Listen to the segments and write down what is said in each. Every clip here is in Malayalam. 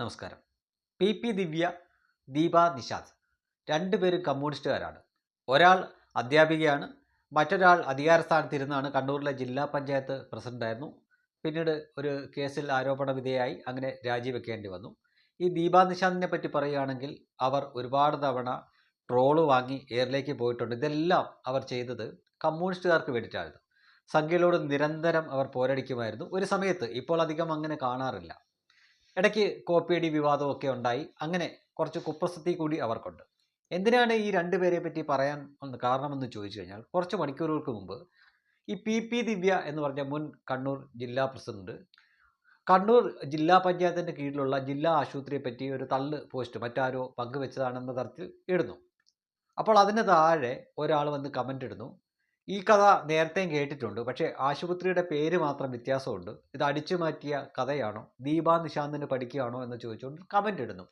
നമസ്കാരം. P P Divya Deepa Nishad. രണ്ടുപേരും കമ്മ്യൂണിസ്റ്റുകാരാണ്. ഒരാൾ അധ്യാപികയാണ് മറ്റൊരാൾ അധികാര സ്ഥാനത്തിരുന്നാണ് കണ്ണൂരിലെ ജില്ലാ പഞ്ചായത്ത് പ്രസിഡന്റായിരുന്നു. പിന്നീട് ഒരു കേസിൽ ആരോപണ വിധേയായി അങ്ങനെ രാജിവെക്കേണ്ടി വന്നു. ഈ ദീപ നിഷാദിനെ പറ്റി പറയുകയാണെങ്കിൽ അവർ ഒരുപാട് തവണ ട്രോൾ വാങ്ങി എയറിലേക്ക് പോയിട്ടുണ്ട്. ഇതെല്ലാം അവർ ചെയ്തത് കമ്മ്യൂണിസ്റ്റുകാർക്ക് വേണ്ടിയിട്ടായിരുന്നു. സംഖ്യയിലോട് നിരന്തരം അവർ പോരടിക്കുമായിരുന്നു. ഒരു സമയത്ത് ഇപ്പോൾ അധികം അങ്ങനെ കാണാറില്ല. ഇടയ്ക്ക് കോപ്പിയടി വിവാദമൊക്കെ ഉണ്ടായി. അങ്ങനെ കുറച്ച് കുപ്രസിദ്ധി കൂടി അവർക്കുണ്ട്. എന്തിനാണ് ഈ രണ്ടുപേരെ പറ്റി പറയാൻ ഒന്ന് കാരണമെന്ന് ചോദിച്ചു കഴിഞ്ഞാൽ കുറച്ച് മണിക്കൂറുകൾക്ക് മുമ്പ് ഈ പി പി ദിവ്യ എന്ന് പറഞ്ഞ മുൻ കണ്ണൂർ ജില്ലാ പ്രസിഡന്റ് കണ്ണൂർ ജില്ലാ പഞ്ചായത്തിന്റെ കീഴിലുള്ള ജില്ലാ ആശുപത്രിയെ പറ്റി ഒരു തള്ള് പോസ്റ്റ് മറ്റാരോ പങ്കുവെച്ചതാണെന്ന തരത്തിൽ ഇടുന്നു. അപ്പോൾ അതിന് താഴെ ഒരാൾ വന്ന് കമന്റ് ഇടുന്നു. ഈ കഥ നേരത്തെയും കേട്ടിട്ടുണ്ട്. പക്ഷേ ആശുപത്രിയുടെ പേര് മാത്രം വ്യത്യാസമുണ്ട്. ഇത് അടിച്ചു മാറ്റിയ കഥയാണോ? ദീപാ നിശാന്തിന് പഠിക്കുകയാണോ എന്ന് ചോദിച്ചുകൊണ്ട് കമന്റ് ഇടുന്നു.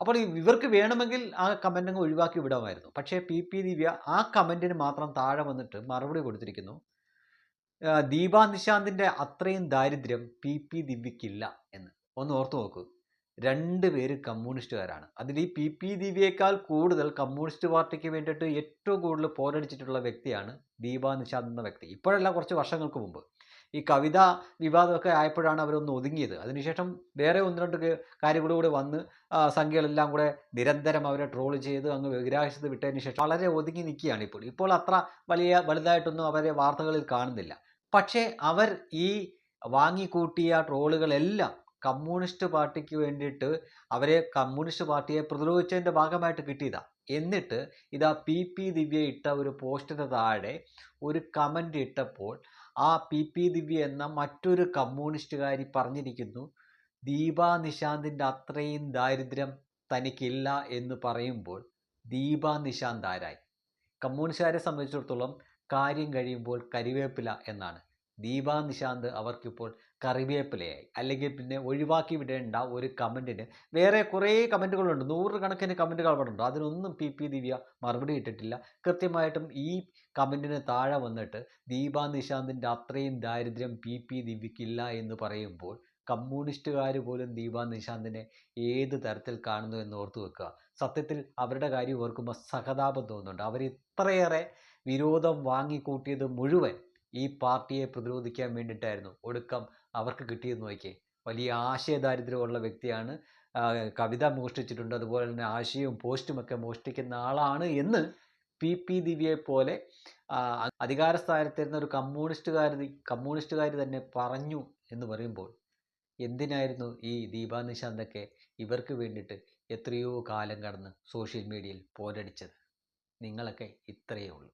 അപ്പോൾ ഇവർക്ക് വേണമെങ്കിൽ ആ കമന്റ് അങ്ങ് ഒഴിവാക്കി വിടാമായിരുന്നു. പക്ഷേ പി. പി. ദിവ്യ ആ കമന്റിന് മാത്രം താഴെ വന്നിട്ട് മറുപടി കൊടുത്തിരിക്കുന്നു. ദീപാ നിശാന്തിന്റെ അത്രയും ദാരിദ്ര്യം പി. പി. ദിവ്യക്കില്ല എന്ന്. ഒന്ന് ഓർത്തു നോക്കൂ. രണ്ട് പേര് കമ്മ്യൂണിസ്റ്റുകാരാണ്. അതിൽ ഈ പി. പി. ദിവ്യയേക്കാൾ കൂടുതൽ കമ്മ്യൂണിസ്റ്റ് പാർട്ടിക്ക് വേണ്ടിയിട്ട് ഏറ്റവും കൂടുതൽ പോരടിച്ചിട്ടുള്ള വ്യക്തിയാണ് ദീപാ നിഷാദ് എന്ന വ്യക്തി. ഇപ്പോഴല്ല കുറച്ച് വർഷങ്ങൾക്ക് മുമ്പ്. ഈ കവിത വിവാദമൊക്കെ ആയപ്പോഴാണ് അവരൊന്ന് ഒതുങ്ങിയത്. അതിനുശേഷം വേറെ ഒന്ന് രണ്ട് കാര്യങ്ങളൂടെ വന്ന് സംഖ്യകളെല്ലാം കൂടെ നിരന്തരം അവരെ ട്രോൾ ചെയ്ത് അങ്ങ് ബഹിരാകാശത്ത് വിട്ടതിന് ശേഷം വളരെ ഒതുങ്ങി നിൽക്കുകയാണ് ഇപ്പോൾ. ഇപ്പോൾ അത്ര വലിയ വലുതായിട്ടൊന്നും അവരെ വാർത്തകളിൽ കാണുന്നില്ല. പക്ഷേ അവർ ഈ വാങ്ങിക്കൂട്ടിയ ട്രോളുകളെല്ലാം കമ്മ്യൂണിസ്റ്റ് പാർട്ടിക്ക് വേണ്ടിയിട്ട് അവരെ കമ്മ്യൂണിസ്റ്റ് പാർട്ടിയെ പ്രതിരോധിച്ചതിന്റെ ഭാഗമായിട്ട് കിട്ടിയതാ. എന്നിട്ട് ഇതാ പി പി ദിവ്യ ഇട്ട ഒരു പോസ്റ്റിന് താഴെ ഒരു കമന്റ് ഇട്ടപ്പോൾ ആ പി പി ദിവ്യ എന്ന മറ്റൊരു കമ്മ്യൂണിസ്റ്റുകാരി പറഞ്ഞിരിക്കുന്നു ദീപ നിശാന്തിന്റെ അത്രയും ദാരിദ്ര്യം തനിക്കില്ല എന്ന് പറയുമ്പോൾ ദീപ നിശാന്ത് ആരായി? കമ്മ്യൂണിസ്റ്റുകാരെ സംബന്ധിച്ചിടത്തോളം കാര്യം കഴിയുമ്പോൾ കരിവേപ്പില എന്നാണ്. ദീപാ നിശാന്ത് അവർക്കിപ്പോൾ കറിവേപ്പിലയായി. അല്ലെങ്കിൽ പിന്നെ ഒഴിവാക്കി വിടേണ്ട ഒരു കമന്റിന് വേറെ കുറേ കമന്റുകളുണ്ട്. നൂറുകണക്കിന് കമന്റുകൾ അവിടെ ഉണ്ട് അതിനൊന്നും പി പി ദിവ്യ മറുപടി ഇട്ടിട്ടില്ല. കൃത്യമായിട്ടും ഈ കമന്റിന് താഴെ വന്നിട്ട് ദീപാ നിശാന്തിന്റെ അത്രയും ദാരിദ്ര്യം പി പി ദിവ്യക്കില്ല എന്ന് പറയുമ്പോൾ കമ്മ്യൂണിസ്റ്റുകാർ പോലും ദീപാ നിശാന്തിനെ ഏത് തരത്തിൽ കാണുന്നു എന്ന് ഓർത്തു വെക്കുക. സത്യത്തിൽ അവരുടെ കാര്യം ഓർക്കുമ്പോൾ സഹതാപം തോന്നുന്നുണ്ട്. അവർ ഇത്രയേറെ വിരോധം വാങ്ങിക്കൂട്ടിയത് മുഴുവൻ ഈ പാർട്ടിയെ പ്രതിരോധിക്കാൻ വേണ്ടിയിട്ടായിരുന്നു ഒടുക്കം അവർക്ക് കിട്ടിയെന്ന് നോക്കിയേ. വലിയ ആശയദാരിദ്ര്യമുള്ള വ്യക്തിയാണ് കവിത മോഷ്ടിച്ചിട്ടുണ്ട്. അതുപോലെ തന്നെ ആശയവും പോസ്റ്റുമൊക്കെ മോഷ്ടിക്കുന്ന ആളാണ് എന്ന് പി. പി. ദിവ്യയെ പോലെ അധികാര സ്ഥാനത്തിരുന്ന ഒരു കമ്മ്യൂണിസ്റ്റുകാരി കമ്മ്യൂണിസ്റ്റുകാർ തന്നെ പറഞ്ഞു എന്ന് പറയുമ്പോൾ എന്തിനായിരുന്നു ഈ ദീപാ നിശാന്തൊക്കെ ഇവർക്ക് വേണ്ടിയിട്ട് എത്രയോ കാലം കടന്ന് സോഷ്യൽ മീഡിയയിൽ പോരടിച്ചത്? നിങ്ങളൊക്കെ ഇത്രയേ ഉള്ളൂ.